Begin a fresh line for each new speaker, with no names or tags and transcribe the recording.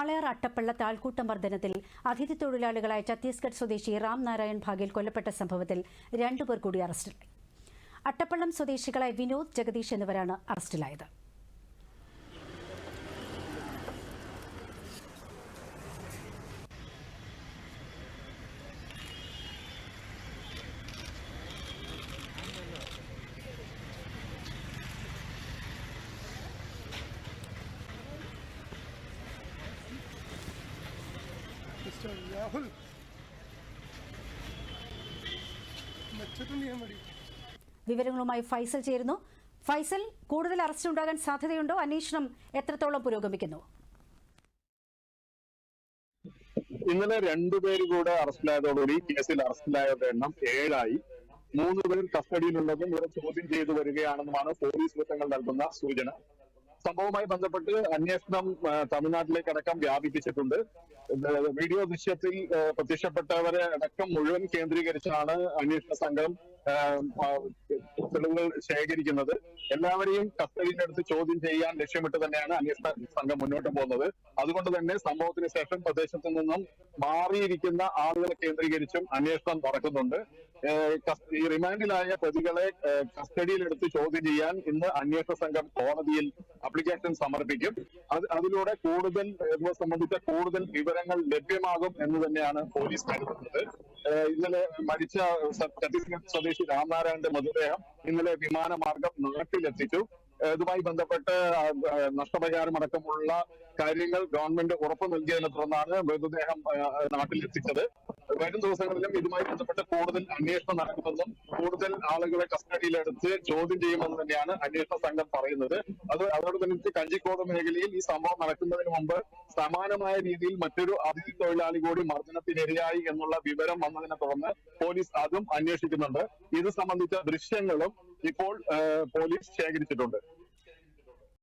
വാളയാർ അട്ടപ്പള്ള താൽക്കൂട്ട മർദ്ദനത്തിൽ അതിഥി തൊഴിലാളികളായ ഛത്തീസ്ഗഡ് സ്വദേശി റാം നാരായൺ ഭാഗേൽ കൊല്ലപ്പെട്ട സംഭവത്തിൽ രണ്ടുപേർ കൂടി അറസ്റ്റിലായി. അട്ടപ്പള്ളം സ്വദേശികളായ വിനോദ് ജഗദീഷ് എന്നിവരാണ് അറസ്റ്റിലായത്.
മിസ്റ്റർ രാഹുൽ
വിവരങ്ങളുമായി ഫൈസൽ ചേരുന്നു. ഫൈസൽ കൂടുതൽ അറസ്റ്റ് ഉണ്ടാകാൻ സാധ്യതയുണ്ടോ? അന്വേഷണം എത്രത്തോളം പുരോഗമിക്കുന്നു?
ഇന്നലെ രണ്ടുപേര് കൂടെ അറസ്റ്റിലായതോടുകൂടി കേസിൽ അറസ്റ്റിലായവരുടെ എണ്ണം ഏഴായി. മൂന്ന് പേർ കസ്റ്റഡിയിലുള്ളതും ഇവരെ ചോദ്യം ചെയ്തു വരികയാണെന്നുമാണ് പോലീസ് വൃത്തങ്ങൾ നൽകുന്ന സൂചന. സംഭവവുമായി ബന്ധപ്പെട്ട് അന്വേഷണം തമിഴ്നാട്ടിലേക്ക് അടക്കം വ്യാപിപ്പിച്ചിട്ടുണ്ട്. വീഡിയോ ദൃശ്യത്തിൽ പ്രത്യക്ഷപ്പെട്ടവരെ അടക്കം മുഴുവൻ കേന്ദ്രീകരിച്ചാണ് അന്വേഷണ സംഘം തെളിവുകൾ ശേഖരിക്കുന്നത്. എല്ലാവരെയും കസ്റ്റഡിയിലെടുത്ത് ചോദ്യം ചെയ്യാൻ ലക്ഷ്യമിട്ട് തന്നെയാണ് അന്വേഷണ സംഘം മുന്നോട്ട് പോകുന്നത്. അതുകൊണ്ട് തന്നെ സംഭവത്തിന് ശേഷം പ്രദേശത്തു നിന്നും മാറിയിരിക്കുന്ന ആളുകളെ കേന്ദ്രീകരിച്ചും അന്വേഷണം നടക്കുന്നുണ്ട്. ഈ റിമാൻഡിലായ പ്രതികളെ കസ്റ്റഡിയിലെടുത്ത് ചോദ്യം ചെയ്യാൻ ഇന്ന് അന്വേഷണ സംഘം കോടതിയിൽ അപ്ലിക്കേഷൻ സമർപ്പിക്കും. അത് അതിലൂടെ കൂടുതൽ ഇതിനെ സംബന്ധിച്ച കൂടുതൽ വിവരങ്ങൾ ലഭ്യമാകും എന്ന് തന്നെയാണ് പോലീസ് കരുതുന്നത്. ഇന്നലെ മരിച്ച ഛത്തീസ്ഗഡ് സ്വദേശി രാംനാരായണന്റെ മൃതദേഹം ഇന്നലെ വിമാനമാർഗം നാട്ടിലെത്തിച്ചു. ഇതുമായി ബന്ധപ്പെട്ട് നഷ്ടപരിഹാരം അടക്കമുള്ള കാര്യങ്ങൾ ഗവൺമെന്റ് ഉറപ്പ് നൽകിയതിനെ തുടർന്നാണ് മൃതദേഹം നാട്ടിലെത്തിച്ചത്. വരും ദിവസങ്ങളിലും ഇതുമായി ബന്ധപ്പെട്ട് കൂടുതൽ അന്വേഷണം നടക്കുമെന്നും കൂടുതൽ ആളുകളെ കസ്റ്റഡിയിലെടുത്ത് ചോദ്യം ചെയ്യുമെന്ന് തന്നെയാണ് അന്വേഷണ സംഘം പറയുന്നത്. അത് അതോടൊപ്പം കഞ്ചിക്കോട് മേഖലയിൽ ഈ സംഭവം നടക്കുന്നതിന് മുമ്പ് സമാനമായ രീതിയിൽ മറ്റൊരു അതിഥി തൊഴിലാളി കൂടി മർദ്ദനത്തിനിരയായി എന്നുള്ള വിവരം വന്നതിനെ തുടർന്ന് പോലീസ് അതും അന്വേഷിക്കുന്നുണ്ട്. ഇത് സംബന്ധിച്ച ദൃശ്യങ്ങളും ഇപ്പോൾ പോലീസ് ശേഖരിച്ചിട്ടുണ്ട്.